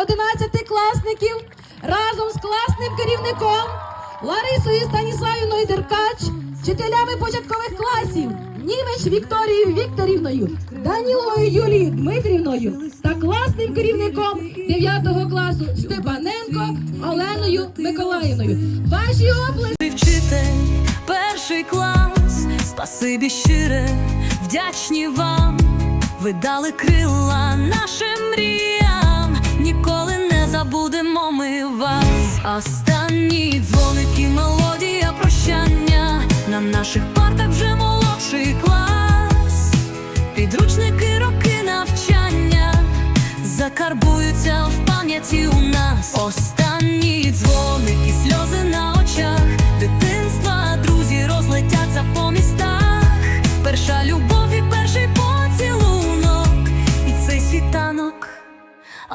11-класників разом з класним керівником Ларисою Станіславівною Деркач, вчителями початкових класів Німеч Вікторією Вікторівною, Даніловою Юлією Дмитрівною та класним керівником 9 класу Степаненко Оленою Миколаївною. Ваші! Ти вчитель, перший клас, спасибі щире, вдячні вам. Ви дали крила нашим мріям, забудемо ми вас. Останні дзвоники, мелодія прощання. На наших партах вже молодший клас. Підручники, роки навчання закарбуються в пам'яті у нас. Останні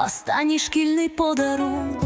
останній шкільний подарунок.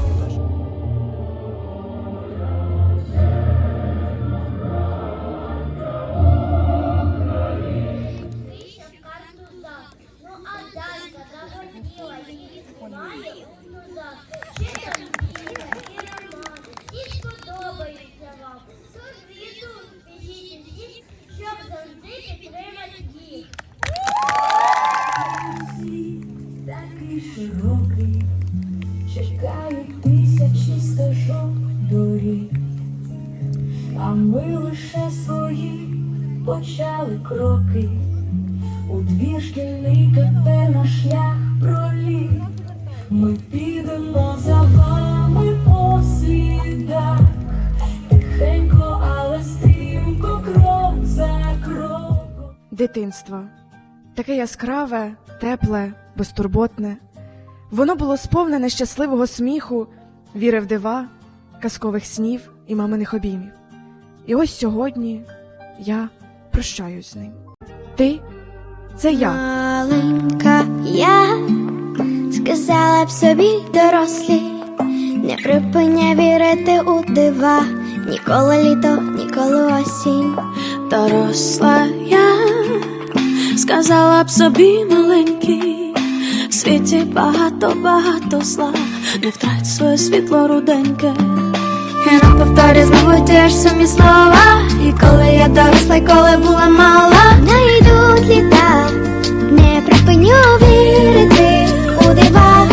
Кроком. Дитинство таке яскраве, тепле, безтурботне. Воно було сповнене щасливого сміху, віри в дива, казкових снів і маминих обіймів. І ось сьогодні я прощаюсь з ним. Ти це я. Маленька я сказала б собі дорослі, не припиняй вірити у дива, ніколи літо, ніколи осінь. Доросла я сказала б собі маленький, в світі багато, багато зла, не втрать своє світло руденьке. І на повторі знову ті ж самі слова. І коли я доросла, і коли була мала, не йдуть літа, не припиню вірити у дива.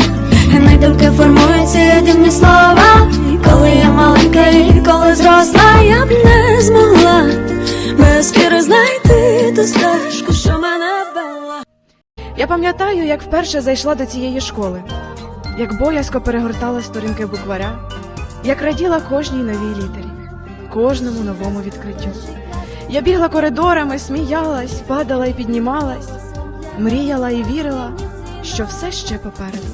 І мої думки формуються єдині слова. І коли я маленька, і коли зросла, я б не змогла без віри знайти ту стежку, що мене. Я пам'ятаю, як вперше зайшла до цієї школи, як боязко перегортала сторінки букваря, як раділа кожній новій літері, кожному новому відкриттю. Я бігла коридорами, сміялась, падала і піднімалась, мріяла і вірила, що все ще попереду.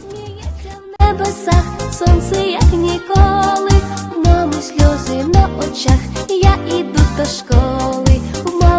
В небесах сонце як ніколи, в мами сльози на очах, я іду до школи,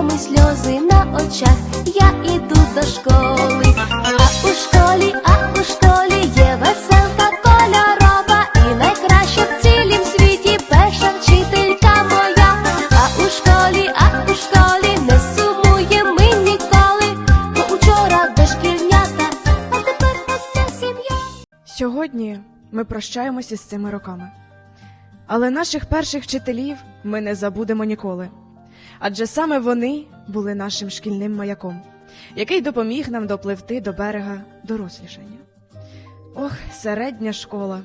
в мами сльози на очах, я іду до школи, а у школі, а у школі є веселка кольорова, і найкраща в цілім світі перша вчителька моя, а у школі, а у школі не сумує ми ніколи, бо учора дошкільнята, а тепер вся сім'я. Сьогодні ми прощаємося з цими роками. Але наших перших вчителів ми не забудемо ніколи. Адже саме вони були нашим шкільним маяком, який допоміг нам допливти до берега дорослішання. Ох, середня школа.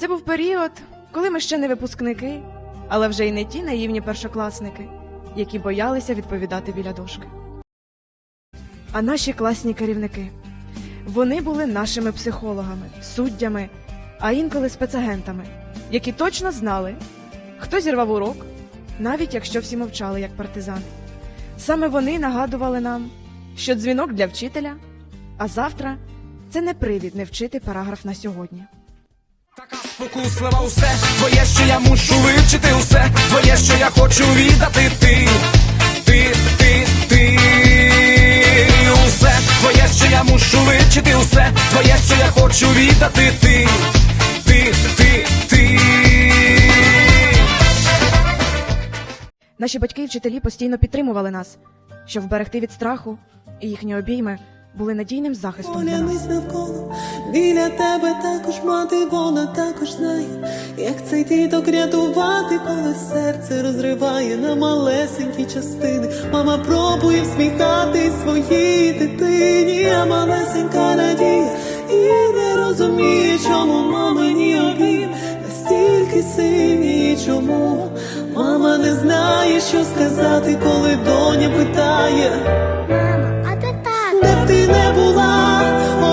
Це був період, коли ми ще не випускники, але вже й не ті наївні першокласники, які боялися відповідати біля дошки. А наші класні керівники. Вони були нашими психологами, суддями, а інколи спецагентами, які точно знали, хто зірвав урок, навіть якщо всі мовчали, як партизани. Саме вони нагадували нам, що дзвінок для вчителя, а завтра це не привід не вчити параграф на сьогодні. Така спокуслива усе, твоє, що я мушу вивчити усе, твоє, що я хочу віддати ти, ти, ти, ти, усе, твоє, що я мушу вивчити усе, твоє, що я хочу віддати ти, ти, ти, Наші батьки і вчителі постійно підтримували нас, щоб вберегти від страху, і їхні обійми були надійним захистом для нас. Навколо, біля тебе також мати, вона також знає, як цей діток рятувати, коли серце розриває на малесенькі частини. Мама пробує всміхати своїй дитині, а малесенька радіє і не розуміє, чому мамині обід настільки сильні, чому мама не знає, що сказати, коли доня питає. Мама, а де тато? Де б ти не була,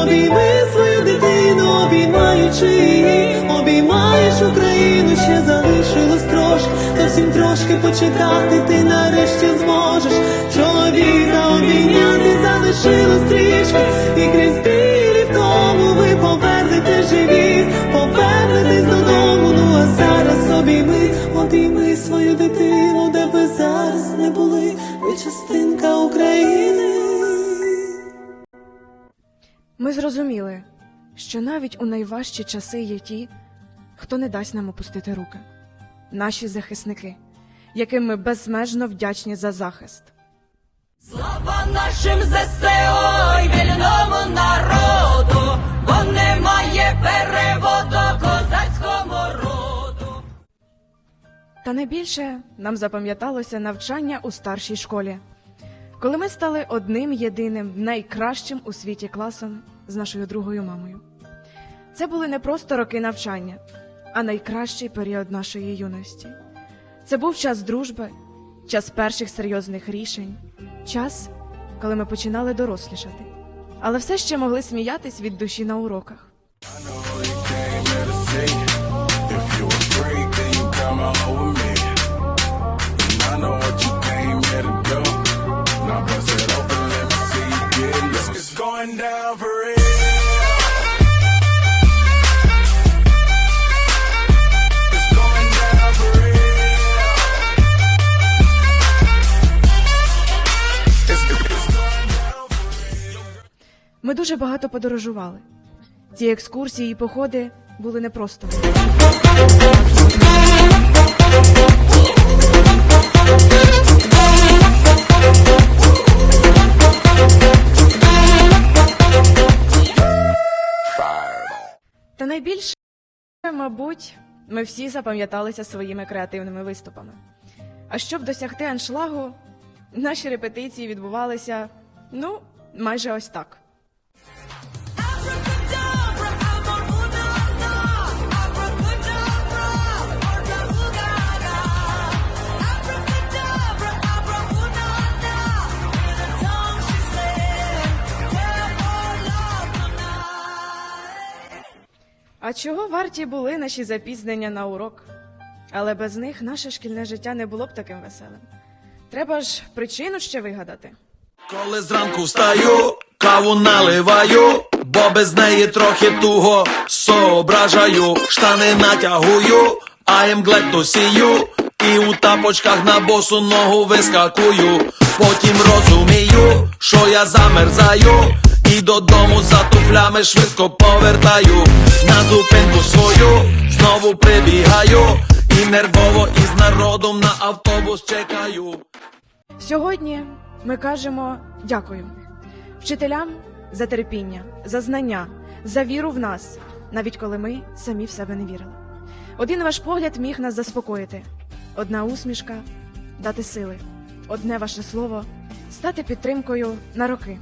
обійми свою дитину, обіймаючи її, обіймаєш Україну, ще залишилось трошки, зовсім трошки почекати, ти нарешті зможеш. Чоловіка обійняти, залишилось трішки, і крізь білі втому ви повернете живі, повернетесь додому, ну а зараз обійми, обійми Ми зрозуміли, що навіть у найважчі часи є ті, хто не дасть нам опустити руки, наші захисники, яким ми безмежно вдячні за захист. Слава нашим ЗСО й вільному народу, бо немає переводу козацькому роду. Та найбільше нам запам'яталося навчання у старшій школі, коли ми стали одним єдиним найкращим у світі класом з нашою другою мамою. Це були не просто роки навчання, а найкращий період нашої юності. Це був час дружби, час перших серйозних рішень, час, коли ми починали дорослішати, але все ще могли сміятись від душі на уроках. Дуже багато подорожували. Ці екскурсії і походи були непросто. Та найбільше, мабуть, ми всі запам'яталися своїми креативними виступами. А щоб досягти аншлагу, наші репетиції відбувалися, ну, майже ось так. А чого варті були наші запізнення на урок? Але без них наше шкільне життя не було б таким веселим. Треба ж причину ще вигадати. Коли зранку встаю, каву наливаю, бо без неї трохи туго соображаю, штани натягую, am glad to І у тапочках на босу ногу вискакую, потім розумію, що я замерзаю, і додому за туфлями швидко повертаю, на зупинку свою знову прибігаю, і нервово із народом на автобус чекаю. Сьогодні ми кажемо дякую вчителям за терпіння, за знання, за віру в нас, навіть коли ми самі в себе не вірили. Один ваш погляд міг нас заспокоїти, одна усмішка дати сили, одне ваше слово стати підтримкою на роки,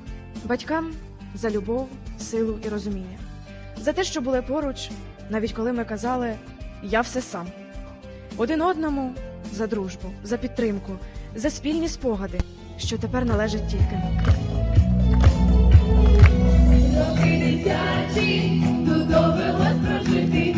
батькам за любов, силу і розуміння, за те, що були поруч, навіть коли ми казали Я все сам. Один одному за дружбу, за підтримку, за спільні спогади, що тепер належать тільки нам. дитячі, тут довелось прожити,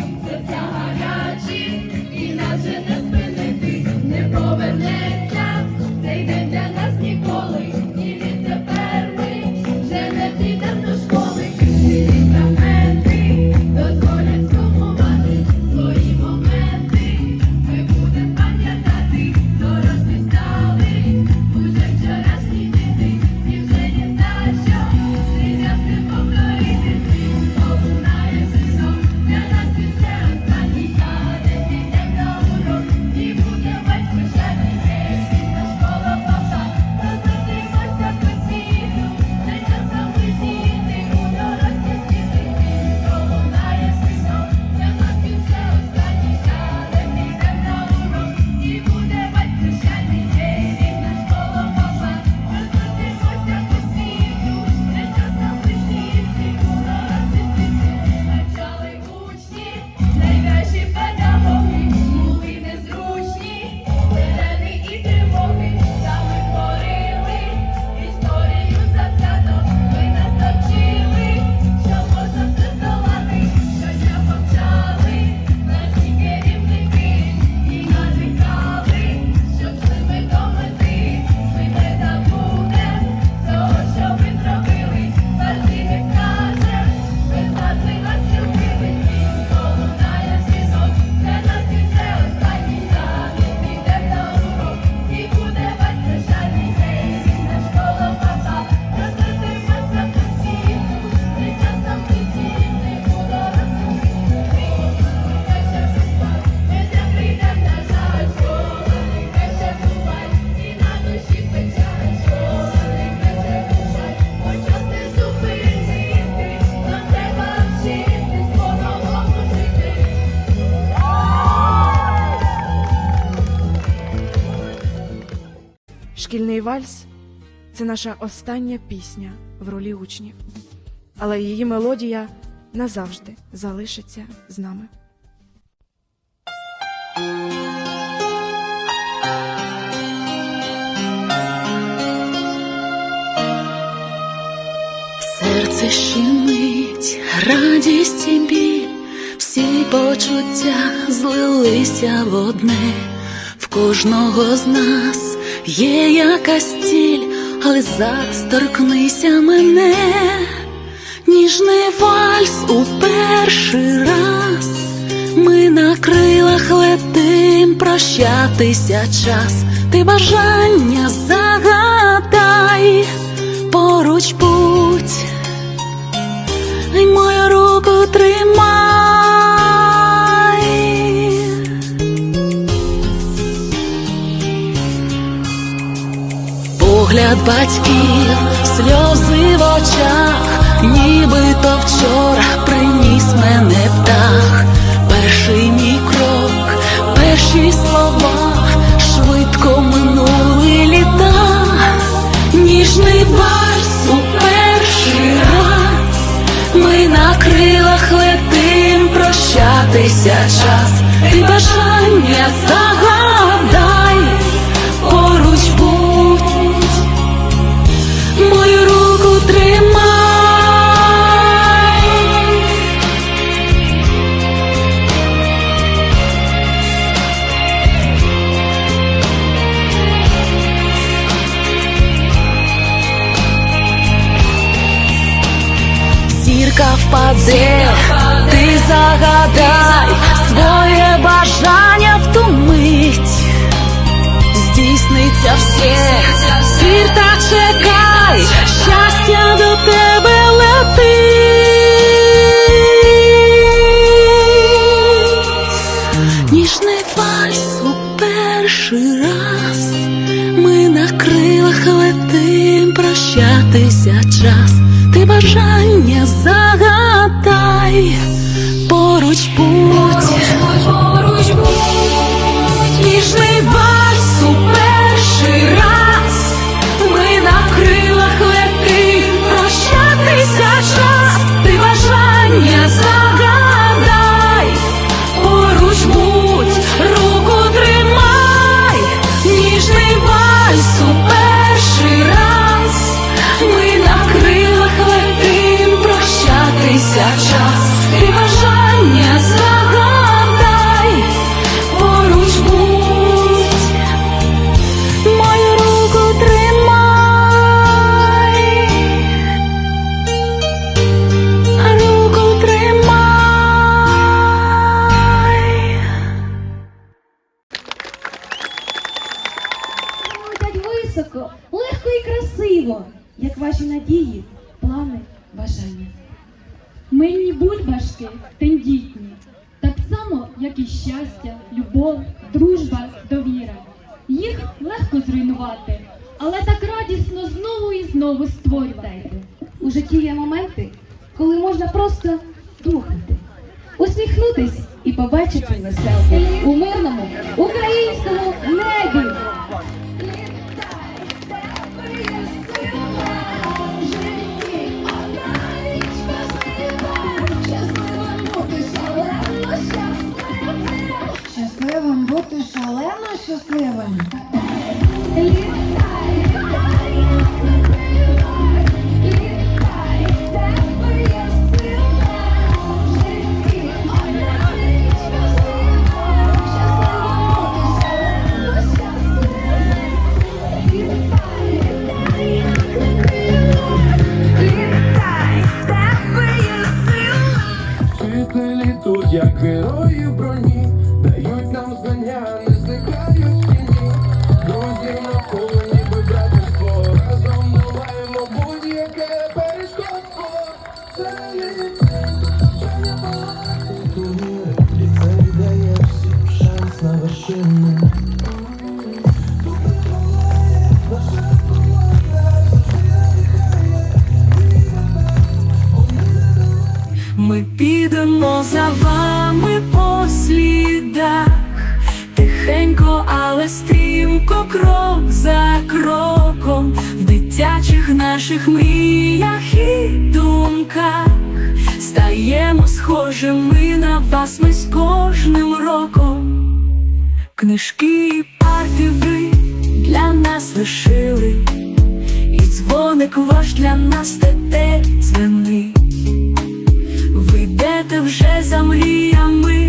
це наша остання пісня в ролі учнів, але її мелодія назавжди залишиться з нами. Серце щемить, радість і біль, всі почуття злилися в одне, в кожного з нас є якась ціль, але зараз торкнися мене, ніжний вальс у перший раз, ми на крилах летим, прощатися час, ти бажання загадай. Поруч путь, й мою руку тримай. Погляд батьків, сльози в очах, нібито вчора приніс мене птах, перший мій крок, перші слова, швидко минули літа, ніжний вальс у перший раз, ми на крилах летим, прощатися час, ти бажання Зірка впаде, ти загадай своє бажання в ту мить. Здійсниться все, вір та чекай, щастя до тебе летить. Ніжний вальс у перший раз, ми на крилах летим, прощатися час, ти бажання загадай, поруч будь, поруч будь, ніжний вальс надії, плани, бажання. Мильні бульбашки тендітні, так само, як і щастя, любов, дружба, довіра. Їх легко зруйнувати, але так радісно знову і знову створювати. У житті є моменти, коли можна просто духати, усміхнутись і побачити веселку у мирному українському небі. Бути шалено щасливим. Як герої броні, дають нам знання, не зникають. Друзі навколо ніби братерство, разом долаємо будь-яке ідея всім шанс на вершину. Ми підемо за вами але стрімко крок за кроком в дитячих наших мріях і думках стаємо схожими на вас ми з кожним роком. Книжки і парти ви для нас лишили, і дзвоник ваш для нас тепер дзвенить. Ви йдете вже за мріями.